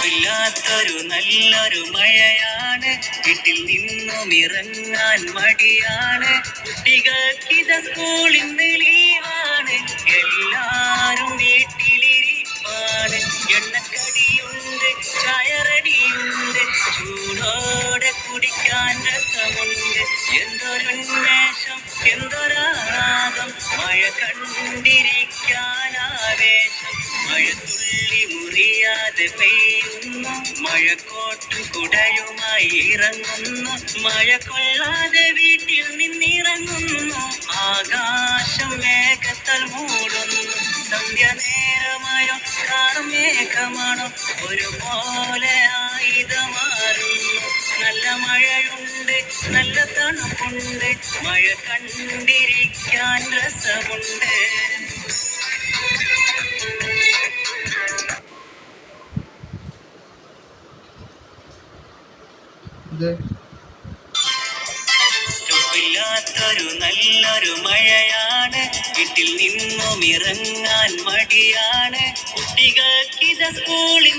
സ്റ്റോപ്പില്ലാത്തൊരു നല്ലൊരു മഴയാണ്. വീട്ടിൽ നിന്നും ഇറങ്ങാൻ മടിയാണ്. കുട്ടികൾക്കിത് സ്കൂളിൽ ലീവാണ് എല്ലാരും വീട്ടിലിരിപ്പാണ്. എണ്ണക്കടിയുണ്ട് ചായറടിയുണ്ട്. ചൂടോടെ കുടിക്കാൻ രസമുണ്ട്. എന്തൊരുന്മേഷം എന്തൊരാഗം മഴ കണ്ടിരിക്കാൻ മഴത്തുള്ളി മുറിയാതെ പെയ്യുന്നു മഴക്കോട്ടു കുടയുമായി ഇറങ്ങുന്നു മഴ കൊള്ളാതെ വീട്ടിൽ നിന്നിറങ്ങുന്നു ആകാശം മേഘത്താൽ മൂടുന്നു സന്ധ്യ നേരമായോ കാർമേഘമാണോ ഒരുപോലെ ആയുധമാറുന്നു നല്ല മഴയുണ്ട് നല്ല തണുപ്പുണ്ട്. മഴ കണ്ടിരിക്കാൻ ഇത് സ്റ്റോപ്പില്ലാത്തൊരു നല്ലൊരു മഴയാണ്. വീട്ടിൽ നിന്നും ഇറങ്ങാൻ മടിയാണ്. കുട്ടികൾക്കിത് സ്കൂളിൽ